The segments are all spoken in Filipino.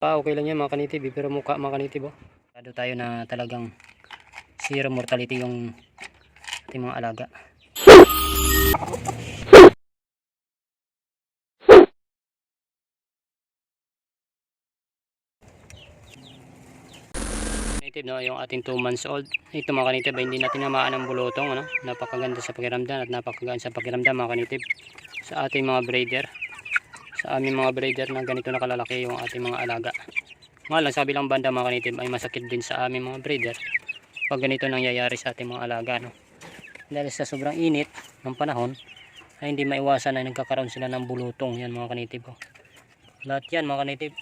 Pa, okay lang yan mga kanitib, pero mukha mga kanitib oh. Sigurado tayo na talagang zero mortality yung ating mga alaga. Native no, yung ating 2 months old. Ito mga kanitib hindi natin namaan ng bulutong. Ano? Napakaganda sa pakiramdam at napakagaan sa pakiramdam mga kanitib. Sa ating mga breeder. Sa aming mga breeder na ganito na kalalaki yung ating mga alaga. Nga lang, sabi lang banda mga kanitib ay masakit din sa aming mga breeder. Pag ganito nangyayari sa ating mga alaga. No? Dahil sa sobrang init ng panahon ay hindi maiwasan na nagkakaroon sila ng bulutong. Yan mga kanitib. Oh. Lahat yan mga kanitib.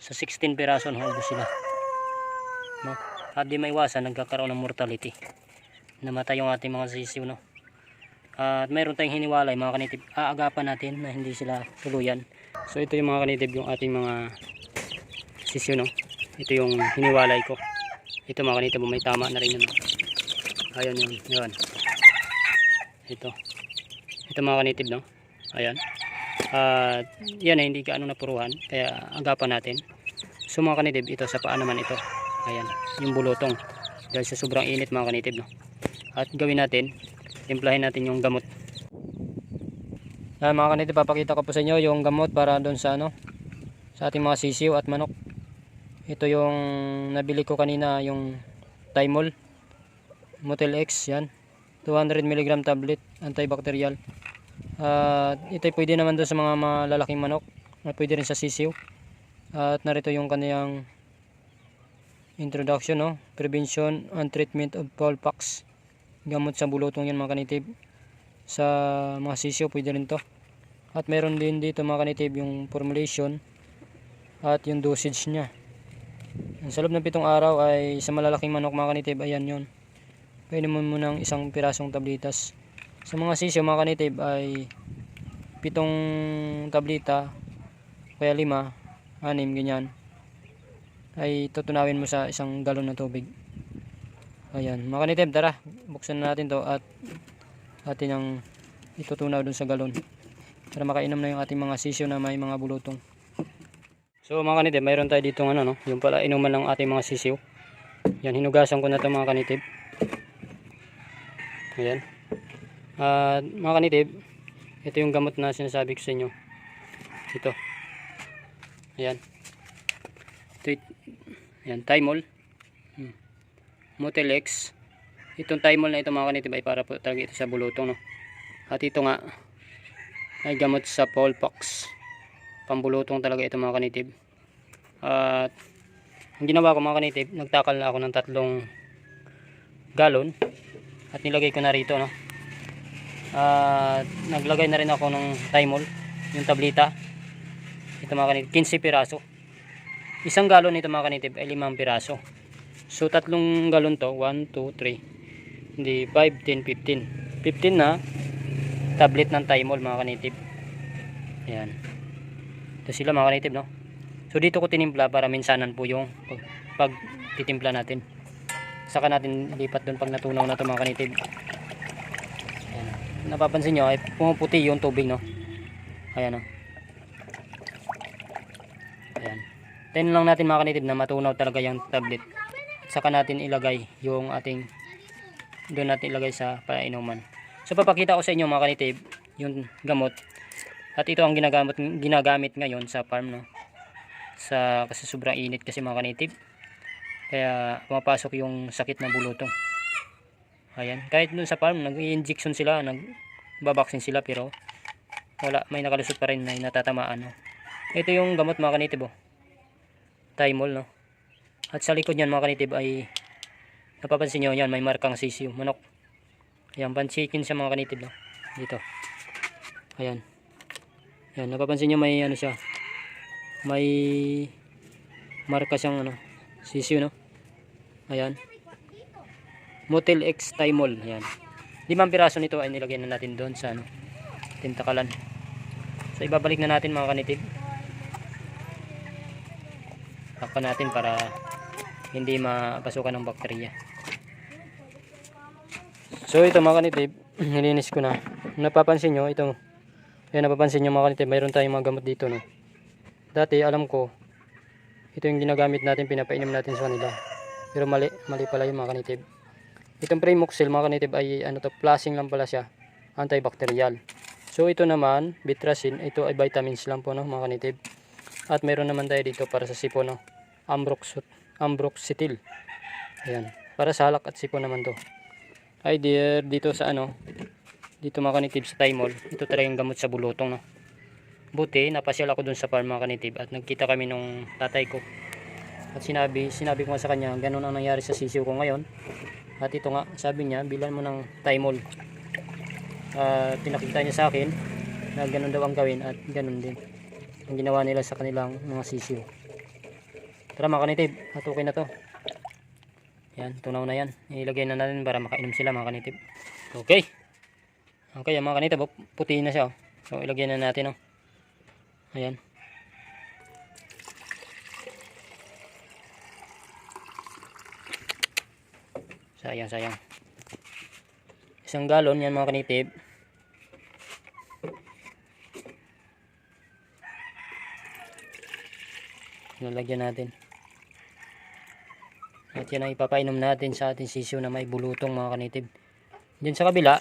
Sa 16 piraso naubos sila no? At di maiwasan nagkakaroon ng mortality. Namatay yung ating mga sisiw no. At mayroon tayong hiniwalay mga kanitib. Aagapan natin na hindi sila tuluyan. So ito yung mga kanitib yung ating mga sisiw no. Ito yung hiniwalay ko. Ito mga kanitib may tama na rin yun. no? Ayun yun. Yun. Ito. Ito mga kanitib no. Ayan. At yan ay hindi gaano napuruhan. Kaya agapan natin. So mga kanitib ito sa paa naman ito. Ayan, yung bulutong. Dahil sa sobrang init mga kanitib. No? At gawin natin, timplahin natin yung gamot. Ayan mga kanitib, papakita ko po sa inyo yung gamot para doon sa ano, sa ating mga sisiw at manok. Ito yung nabili ko kanina, yung Thymol. Motel X, yan. 200 mg tablet, antibacterial. At ito pwede naman doon sa mga malalaking manok. Pwede rin sa sisiw. At narito yung kaniyang introduction no prevention and treatment of pox gamot sa bulutong yan mga kanitib. Sa mga sisyo pwede rin to. At meron din dito mga kanitib yung formulation at yung dosage nya sa loob ng pitong araw ay sa malalaking manok mga kanitib ayan yon pwede mo ng isang pirasong tablitas. Sa mga sisyo mga kanitib ay pitong tablita kaya lima anim ganyan ay tutunawin mo sa isang galon ng tubig. Ayan, mga kanitib, tara, buksan na natin to at atin ang itutunaw dun sa galon para makainom na yung ating mga sisyo na may mga bulutong. So mga kanitib, mayroon tayo dito ano, no? yung pala inuman ng ating mga sisiyo. Yan, hinugasan ko na to mga kanitib. Ayan. At mga kanitib, ito yung gamot na sinasabi ko sa inyo. Ito. Ayan. Ito, yan, Thymol. Hmm. Motel X. Itong Thymol na ito mga kanitib ay para po talaga ito sa bulutong. No? At ito nga ay gamot sa pox. Pambulutong talaga ito mga kanitib. At ang ginawa ko mga kanitib, nagtakal na ako ng tatlong galon at nilagay ko na rito. No? At naglagay na rin ako ng Thymol, yung tablita. Ito mga kanitib, 15 piraso. Isang galon nito mga kanitib ay limang piraso. So tatlong galon to, 1, 2, 3. Hindi, 5, 10, 15. 15 na tablet ng Thymol mga kanitib. Ayan. Ito sila mga kanitib no. So dito ko tinimpla para minsanan po yung pag, titimpla natin. Saka natin lipat doon pag natunaw na to mga kanitib. Ayan. Napapansin nyo ay pumuputi yung tubig no. Ayan no. Ayan. Tayin lang natin mga kanitib na matunaw talaga yung tablet. Saka natin ilagay yung ating doon natin ilagay sa painuman. So papakita ko sa inyo mga kanitib yung gamot. At ito ang ginagamit ginagamit ngayon sa farm no. Sa kasi sobrang init kasi mga kanitib. Kaya pumapasok yung sakit na bulutong. Ayan, kahit dun sa farm nag-injection sila, nagbabaksin sila pero wala, may nakalusot pa rin na natatamaan no. Ito yung gamot mga kanitib oh. Thymol no. At sa likod niyan mga kanitib ay napapansin nyo yan may markang sisiw manok. Ayan panchikin siya mga kanitib no. Dito. Ayan. Ayan napapansin nyo may ano siya. May marka siyang ano sisiw no. Ayan. Motel X Thymol. Ayan. Limang piraso nito ay nilagay na natin doon sa ano, tintakalan. So ibabalik na natin mga kanitib takpan natin para hindi mapasukan ng bakterya so ito mga kanitib nilinis ko na napapansin nyo ito yan napapansin nyo mga kanitib mayroon tayong mga gamot dito no dati alam ko Ito yung ginagamit natin, pinapainom natin sa kanila. Pero mali, mali pala yung mga kanitib. Itong Primoxil mga kanitib ay ano to, plasing lang pala siya, antibacterial. So ito naman, Bitracin, ito ay vitamins lang po no mga kanitib. At meron naman tayo dito para sa sipon no, Ambrox, Ambroxetil. Ayan, para sa halak at sipon naman to. Ay dear, dito sa ano, dito mga kanitib sa Timol, ito talaga yung gamot sa bulutong no. Buti, napasyal ako dun sa farm mga kanitib at nagkita kami nung tatay ko. At sinabi, sinabi ko nga sa kanya, ganun ang nangyari sa sisiw ko ngayon. At ito nga, sabi niya, bilan mo ng Timol. Uh, pinakita niya sa akin na ganun daw ang gawin at ganun din ang ginawa nila sa kanilang mga sisiw. Tara mga kanitib, at okay na to. Yan, tunaw na yan. Ilagay na natin para makainom sila mga kanitib. Okay. Okay, mga kanitib, oh, puti na siya. oh. So, ilagay na natin. Oh. Ayan. Sayang, sayang. Isang galon yan mga kanitib. Lalagyan natin. At yan ang ipapainom natin sa ating sisiyo na may bulutong mga kanitib. Diyan sa kabila,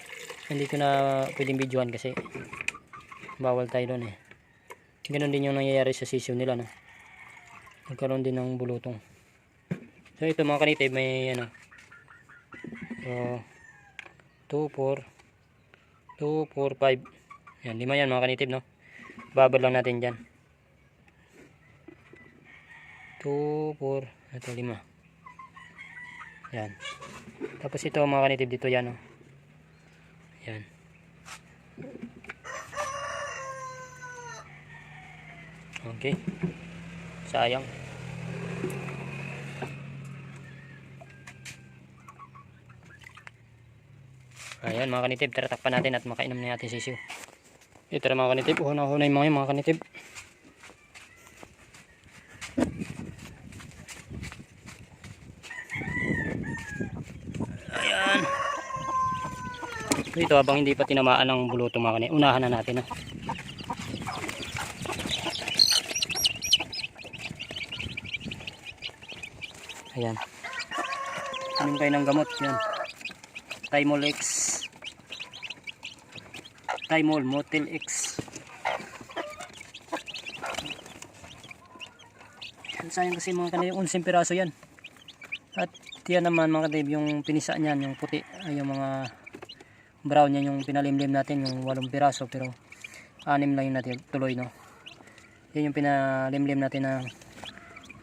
hindi ko na pwedeng videoan kasi bawal tayo doon eh. Ganon din yung nangyayari sa sisiyo nila no. Nagkaroon din ng bulutong. So ito mga kanitib may ano. So 2 4 2 4 5. Yan, lima yan mga kanitib no. Babad lang natin diyan. 2 4 ito lima. Yan. Tapos ito mga kanitib dito yan oh. Yan. Okay. Sayang. Ayan mga kanitib, tara takpan natin at makainom na natin sisiw. Ito tara mga kanitib, uhuna-uhuna yung yung mga kanitib. Ayan. Dito habang hindi pa tinamaan ng buluto mga kanitib, unahan na natin. ah. Ayan. Inom kayo ng gamot. Yan. Timol X. Timol Motel X. Yan, sayang kasi mga kanil, unsing piraso yan. At yan naman mga kanil, yung pinisa niyan, yung puti, ay yung mga brown yan, yung pinalimlim natin, yung walong piraso, pero anim lang yung natin, tuloy no. Yan yung pinalimlim natin na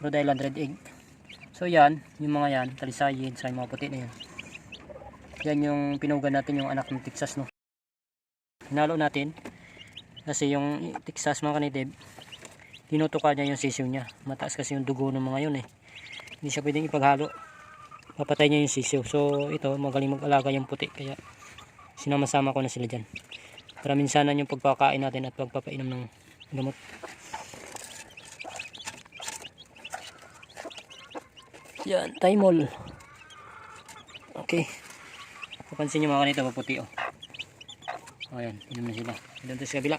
Rhode Island Red Egg. So yan, yung mga yan, talisayin sa mga puti na yan. Yan yung pinugan natin yung anak ng Texas no. Hinalo natin kasi yung Texas mga kanidib, tinutuka niya yung sisiw niya. Mataas kasi yung dugo ng mga yun eh. Hindi siya pwedeng ipaghalo. Papatay niya yung sisiw. So ito, magaling mag-alaga yung puti kaya sinama-sama ko na sila dyan. Para minsanan yung pagpakain natin at pagpapainom ng gamot. Yan, timol. Okay. Papansin nyo mga kanito, maputi oh. O yan, inom na sila. Doon tayo sa kabila.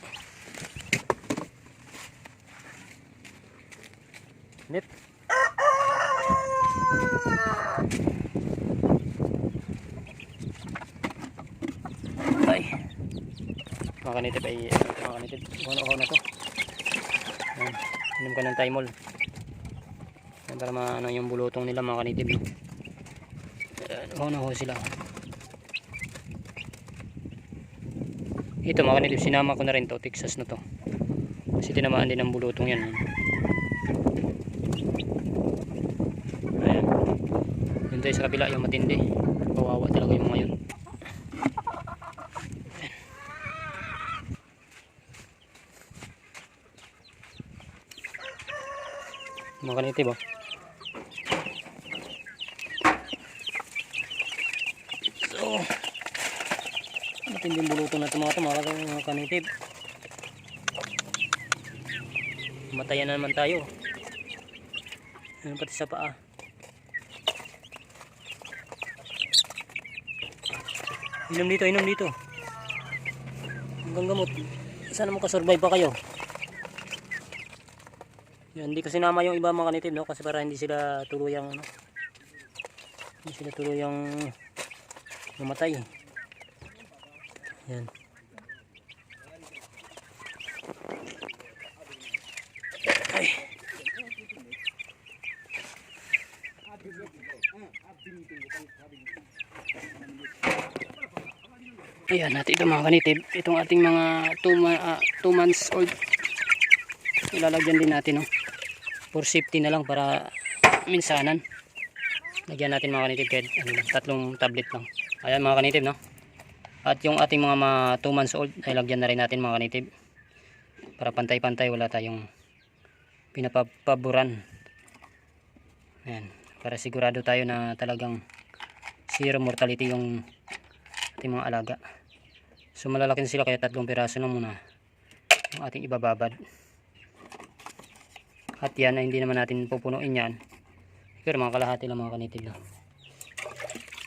Nip. Ay. Mga kanito ay, mga kanito, uhaw na to. Yan, inom ka ng timol. Yan, para maano yung bulutong nila mga kanitib. no? Ayan, oh, na ho sila. Ito mga kanitib, sinama ko na rin to, Texas na to. Kasi tinamaan din ng bulutong yan. Ayan. Yun tayo sa kabila, yung matindi. Kawawa talaga yung mga yun. Mga kanitib oh. So, matinding bulutong na ito mga ito mga kanitib. Matayan na naman tayo. Ano pati sa paa. Inom dito, inom dito. Hanggang gamot. Sana makasurvive pa kayo. Yan, hindi kasi nama yung iba mga kanitib, no? Kasi para hindi sila tuluyang, ano, hindi sila tuluyang mamatay. Yan. Ay. Ayan, natin ito mga kanitib. Itong ating mga 2 months old. Ilalagyan din natin, no? For safety na lang para minsanan. Lagyan natin mga kanitib kahit ano tatlong tablet lang. Ayan mga kanitib, no? At yung ating mga 2 months old, ay lagyan na rin natin mga kanitib. Para pantay-pantay, wala tayong pinapapaboran. Ayan, para sigurado tayo na talagang zero mortality yung ating mga alaga. So malalaki na sila kaya tatlong piraso na muna yung ating ibababad. At yan ay hindi naman natin pupunuin yan. Pero mga kalahati lang mga kanitib lang.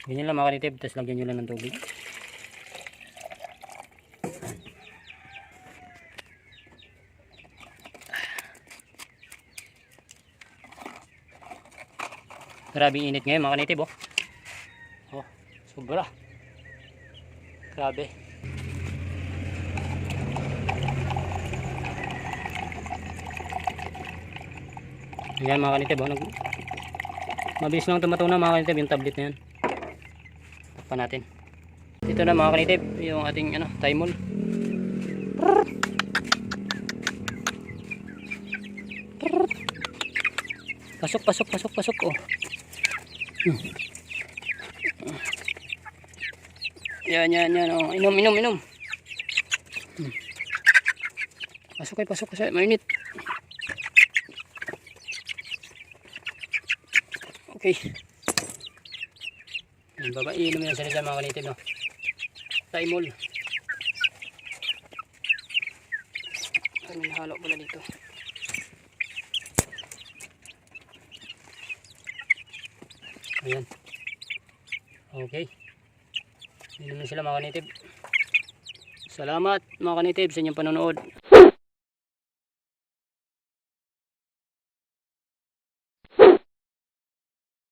Ganyan lang mga kanitib, tapos lagyan nyo lang ng tubig. Grabe init ngayon mga kanitib oh. Oh, sobra. Grabe. Ayan mga kanitib oh. Nag... Mabilis lang tumatunaw mga kanitib yung tablet na yan. Takpan natin. Ito na mga kanitib yung ating ano, timol. Pasok, pasok, pasok, pasok oh. Yan, yan, yan. Oh. Inom, inom, inom. Hmm. Pasok kayo, pasok kasi mainit. Okay. Yan, baba, iinom yan sila sa mga kanitid, no? Taimol. Ano halo pala dito? Ayan. Okay. Inom na sila mga kanitib. Salamat mga kanitib sa inyong panonood.